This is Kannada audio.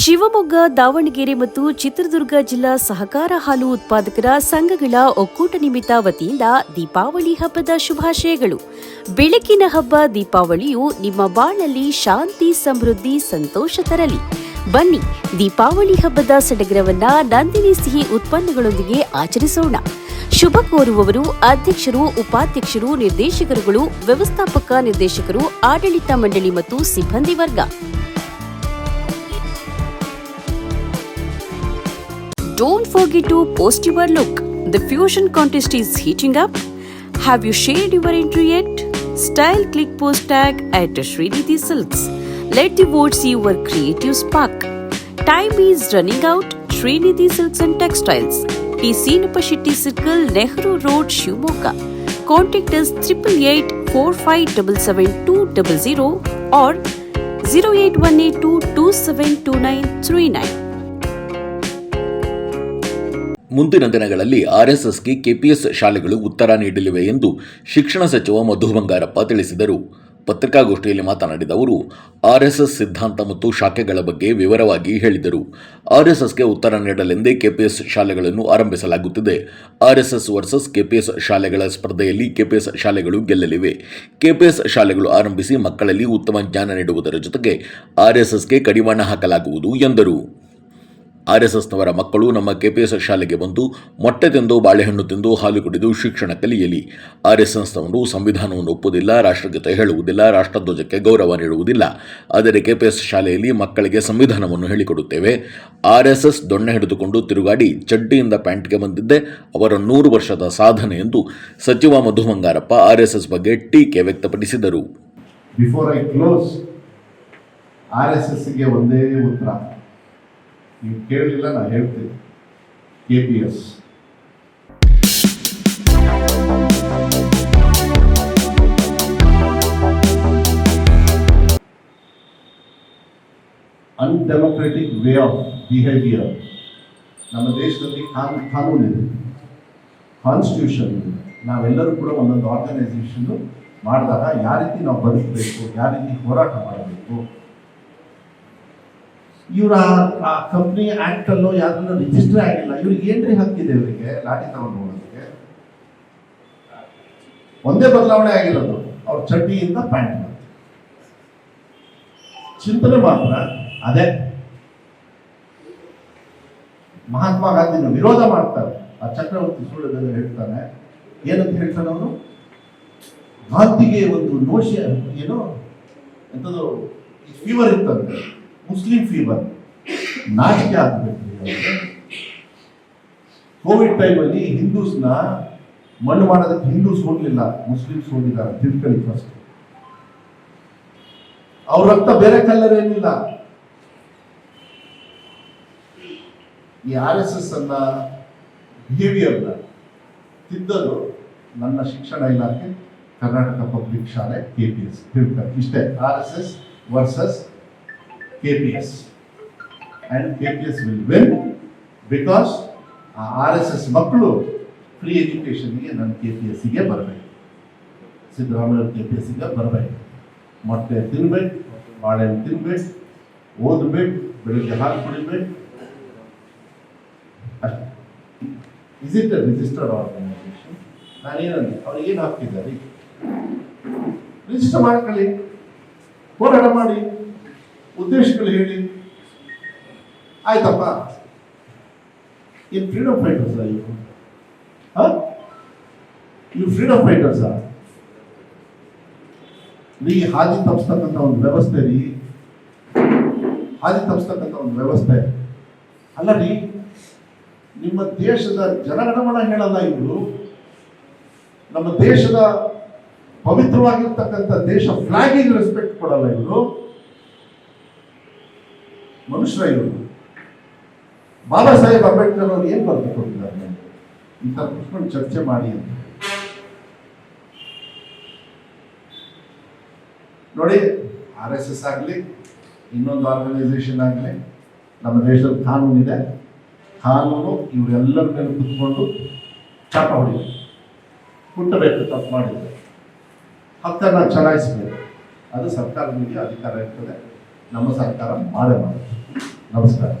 ಶಿವಮೊಗ್ಗ, ದಾವಣಗೆರೆ ಮತ್ತು ಚಿತ್ರದುರ್ಗ ಜಿಲ್ಲಾ ಸಹಕಾರ ಹಾಲು ಉತ್ಪಾದಕರ ಸಂಘಗಳ ಒಕ್ಕೂಟ ನಿಮಿತ್ತ ವತಿಯಿಂದ ದೀಪಾವಳಿ ಹಬ್ಬದ ಶುಭಾಶಯಗಳು. ಬೆಳಕಿನ ಹಬ್ಬ ದೀಪಾವಳಿಯು ನಿಮ್ಮ ಬಾಳಲ್ಲಿ ಶಾಂತಿ, ಸಮೃದ್ಧಿ, ಸಂತೋಷ ತರಲಿ. ಬನ್ನಿ, ದೀಪಾವಳಿ ಹಬ್ಬದ ಸಡಗರವನ್ನ ನಂದಿನಿ ಸಿಹಿ ಉತ್ಪನ್ನಗಳೊಂದಿಗೆ ಆಚರಿಸೋಣ. ಶುಭ ಕೋರುವವರು ಅಧ್ಯಕ್ಷರು, ಉಪಾಧ್ಯಕ್ಷರು, ನಿರ್ದೇಶಕರುಗಳು, ವ್ಯವಸ್ಥಾಪಕ ನಿರ್ದೇಶಕರು, ಆಡಳಿತ ಮಂಡಳಿ ಮತ್ತು ಸಿಬ್ಬಂದಿ ವರ್ಗ. Don't forget to post your look. The fusion contest is heating up. Have you shared your entry yet? Style click post tag at Shrinidhi Silks. Let the world see your creative spark. Time is running out. Shrinidhi Silks and Textiles. TC Nupashitti Circle, Nehru Road, Shumoka. Contact us 888 4577200 or 0818227939. ಮುಂದಿನ ದಿನಗಳಲ್ಲಿ ಆರ್ಎಸ್ಎಸ್ಗೆ ಕೆಪಿಎಸ್ ಶಾಲೆಗಳು ಉತ್ತರ ನೀಡಲಿವೆ ಎಂದು ಶಿಕ್ಷಣ ಸಚಿವ ಮಧು ಬಂಗಾರಪ್ಪ ತಿಳಿಸಿದರು. ಪತ್ರಿಕಾಗೋಷ್ಠಿಯಲ್ಲಿ ಮಾತನಾಡಿದ ಅವರು, ಆರ್ಎಸ್ಎಸ್ ಸಿದ್ಧಾಂತ ಮತ್ತು ಶಾಖೆಗಳ ಬಗ್ಗೆ ವಿವರವಾಗಿ ಹೇಳಿದರು. ಆರ್ಎಸ್ಎಸ್ಗೆ ಉತ್ತರ ನೀಡಲೆಂದೇ ಕೆಪಿಎಸ್ ಶಾಲೆಗಳನ್ನು ಆರಂಭಿಸಲಾಗುತ್ತಿದೆ. ಆರ್ಎಸ್ಎಸ್ ವರ್ಸಸ್ ಕೆಪಿಎಸ್ ಶಾಲೆಗಳ ಸ್ಪರ್ಧೆಯಲ್ಲಿ ಕೆಪಿಎಸ್ ಶಾಲೆಗಳು ಗೆಲ್ಲಲಿವೆ. ಕೆಪಿಎಸ್ ಶಾಲೆಗಳು ಆರಂಭಿಸಿ ಮಕ್ಕಳಲ್ಲಿ ಉತ್ತಮ ಜ್ಞಾನ ನೀಡುವುದರ ಜೊತೆಗೆ ಆರ್ಎಸ್ಎಸ್ಗೆ ಕಡಿವಾಣ ಹಾಕಲಾಗುವುದು ಎಂದರು. ಆರ್ಎಸ್ಎಸ್ನವರ ಮಕ್ಕಳು ನಮ್ಮ ಕೆಪಿಎಸ್ ಶಾಲೆಗೆ ಬಂದು ಮೊಟ್ಟೆ ತಿಂದು ಬಾಳೆಹಣ್ಣು ತಿಂದು ಹಾಲು ಕುಡಿದು ಶಿಕ್ಷಣ ಕಲಿಯಲಿ ಆರ್ ಎಸ್ ಎಸ್ನವರು ಸಂವಿಧಾನವನ್ನು ಒಪ್ಪುವುದಿಲ್ಲ, ರಾಷ್ಟ್ರಗೀತೆ ಹೇಳುವುದಿಲ್ಲ, ರಾಷ್ಟ್ರಧ್ವಜಕ್ಕೆ ಗೌರವ ನೀಡುವುದಿಲ್ಲ. ಆದರೆ ಕೆಪಿಎಸ್ ಶಾಲೆಯಲ್ಲಿ ಮಕ್ಕಳಿಗೆ ಸಂವಿಧಾನವನ್ನು ಹೇಳಿಕೊಡುತ್ತೇವೆ. ಆರ್ ಎಸ್ ಎಸ್ ದೊಣ್ಣೆ ಹಿಡಿದುಕೊಂಡು ತಿರುಗಾಡಿ ಚಡ್ಡಿಯಿಂದ ಪ್ಯಾಂಟ್ಗೆ ಬಂದಿದ್ದೆ. ಅವರ ನೂರು ವರ್ಷದ ಸಾಧನೆ ಎಂದು ಸಚಿವ ಮಧು ಬಂಗಾರಪ್ಪ ಆರ್ಎಸ್ಎಸ್ ಬಗ್ಗೆ ಟೀಕೆ ವ್ಯಕ್ತಪಡಿಸಿದರು. Before I close R S ಎಸ್ಗೆ ಒಂದೇ ಉತ್ತರ. ನೀವು ಕೇಳಲಿಲ್ಲ ನಾನು ಹೇಳ್ತೀನಿ. K P S undemocratic way of behaviour ನಮ್ಮ ದೇಶದಲ್ಲಿ ಕಾನೂನು ಕಾನೂನಿದೆ ಕಾನ್ಸ್ಟಿಟ್ಯೂಷನ್ ಇದೆ. ನಾವೆಲ್ಲರೂ ಕೂಡ ಒಂದೊಂದು ಆರ್ಗನೈಸೇಷನ್ ಮಾಡಿದಾಗ ಯಾವ ರೀತಿ ನಾವು ಬದುಕಬೇಕು, ಯಾವ ರೀತಿ ಹೋರಾಟ ಮಾಡಬೇಕು ಇವರ ಆ ಕಂಪ್ನಿ ಆಕ್ಟ್ ಅಲ್ಲೋ ಯಾವ್ದನ್ನ ರಿಜಿಸ್ಟರ್ ಆಗಿಲ್ಲ. ಇವ್ರಿಗೆ ಏನ್ರಿ ಹಕ್ಕಿದೆ ಇವರಿಗೆ? ಲಾಠಿ ತಗೊಂಡು ಹೋಗೋದಕ್ಕೆ? ಒಂದೇ ಬದಲಾವಣೆ ಆಗಿರೋದು. ಅವ್ರ ಚಡ್ಡಿಯಿಂದ ಪ್ಯಾಂಟ್ ಚಿಂತನೆ ಮಾತ್ರ ಅದೇ. ಮಹಾತ್ಮ ಗಾಂಧಿನ ವಿರೋಧ ಮಾಡ್ತಾರೆ. ಆ ಚಕ್ರವರ್ತಿ ಸುಳ್ಳು ಹೇಳ್ತಾನೆ. ಏನಂತ ಹೇಳ್ತಾನೆ ಅವನು? ಗಾಂಧಿಗೆ ಒಂದು ನೋಶ ಏನು ಎಂಥದ್ದು ಫೀವರ್ ಇತ್ತಂತೆ. ಮುಸ್ಲಿಂ ಫೀವರ್ ನಾಚಿಕೆ ಆಗ್ಬೇಕು ಕೋವಿಡ್ ಟೈಮಲ್ಲಿ ಹಿಂದೂಸ್ನ ಮಣ್ಣು ಮಾಡೋದಕ್ಕೆ ಹಿಂದೂಸ್ ಹೋಗ್ಲಿಲ್ಲ, ಮುಸ್ಲಿಮ್ಸ್ ಹೋಗಿದ್ದಾರೆ ತಿಳ್ಕೊಳ್ಳಿ ಫಸ್ಟ್ ಅವ್ರ ರಕ್ತ ಬೇರೆ ಕಲರ್ ಏನಿಲ್ಲ. ಈ ಆರ್ ಎಸ್ ಎಸ್ ಅನ್ನ ಬಿಹೇವಿಯರ್ನ ತಿದ್ದಲು ನನ್ನ ಶಿಕ್ಷಣ ಇಲಾಖೆ ಕರ್ನಾಟಕ ಪಬ್ಲಿಕ್ ಶಾಲೆ ಕೆ ಪಿ ಎಸ್ ತಿಳ್ಕೊಳ್ಳಿ ಇಷ್ಟೇ R S S versus K And S will win because R S S ಮಕ್ಕಳು ಫ್ರೀ ಎಜುಕೇಷನ್ಗೆ ನನ್ನ ಕೆ ಪಿ ಎಸ್ ಸಿಗೆ ಬರಬೇಕು. ಸಿದ್ದರಾಮಯ್ಯ ಕೆ ಪಿ ಎಸ್ ಸಿಗೆ ಬರಬೇಕು. ಮೊಟ್ಟೆ ತಿನ್ಬೇಕು, ಬಾಳೆಹಣ್ಣು ತಿನ್ಬೇಕು, ಓದ್ಬೇಕು, ಬೆಳಿಗ್ಗೆ ಹಾಲು ಕುಡಿಬೇಕು. ಅಷ್ಟೇ. ಇಸ್ ಇಟ್ ರಿಜಿಸ್ಟರ್ಡ್ ಆರ್ಗನೈಸೇಷನ್ ನಾನೇನಂದೆ? ಅವ್ರಿಗೆ ಏನು ಹಾಕ್ತಿದ್ದಾರೆ? ರಿಜಿಸ್ಟರ್ ಮಾಡ್ಕೊಳ್ಳಿ. ಹೋರಾಟ ಮಾಡಿ. ಉದ್ದೇಶಗಳು ಹೇಳಿ. ಆಯ್ತಪ್ಪ. ಇನ್ ಫ್ರೀಡಮ್ ಫೈಟರ್ಸ್ ಇವು ಫ್ರೀಡಮ್ ಫೈಟರ್ಸ್ ನೀ ಹಾದಿ ತಪ್ಪಿಸ್ತಕ್ಕಂಥ ಒಂದು ವ್ಯವಸ್ಥೆ ರೀ. ಹಾದಿ ತಪ್ಪಿಸ್ತಕ್ಕಂಥ ಒಂದು ವ್ಯವಸ್ಥೆ. ಅಲ್ಲ ರೀ, ನಿಮ್ಮ ದೇಶದ ಜನಗಣಮನ ಹೇಳಲ್ಲ ಇವರು? ನಮ್ಮ ದೇಶದ ಪವಿತ್ರವಾಗಿರ್ತಕ್ಕಂಥ ದೇಶ ಫ್ಲಾಗಿಗೆ ರೆಸ್ಪೆಕ್ಟ್ ಕೊಡಲ್ಲ ಇವರು? ಮನುಷ್ಯರ ಇವರು ಬಾಬಾ ಸಾಹೇಬ್ ಅಂಬೇಡ್ಕರ್ ಅವರು ಏನು ಬರೆದು ಇಂಥ ಕುತ್ಕೊಂಡು ಚರ್ಚೆ ಮಾಡಿ ಅಂತ. ನೋಡಿ, ಆರ್ ಎಸ್ ಎಸ್ ಆಗಲಿ, ಇನ್ನೊಂದು ಆರ್ಗನೈಸೇಷನ್ ಆಗಲಿ, ನಮ್ಮ ದೇಶದಲ್ಲಿ ಕಾನೂನಿದೆ ಕಾನೂನು ಇವರೆಲ್ಲರ ಮೇಲೆ ಕುತ್ಕೊಂಡು ಚಾಪ ಹೊಡಿಬೇಕು. ಕುಟ್ಟಬೇಕು ತಪ್ಪು ಮಾಡಿದ್ರೆ. ಹಕ್ಕನ್ನು ಚಲಾಯಿಸಬೇಕು. ಅದು ಸರ್ಕಾರದ ಮೇಲೆ ಅಧಿಕಾರ ಇರ್ತದೆ. ನಮ್ಮ ಸರ್ಕಾರ ಮಾಡೇ ಮಾಡುತ್ತೆ నమస్కారం.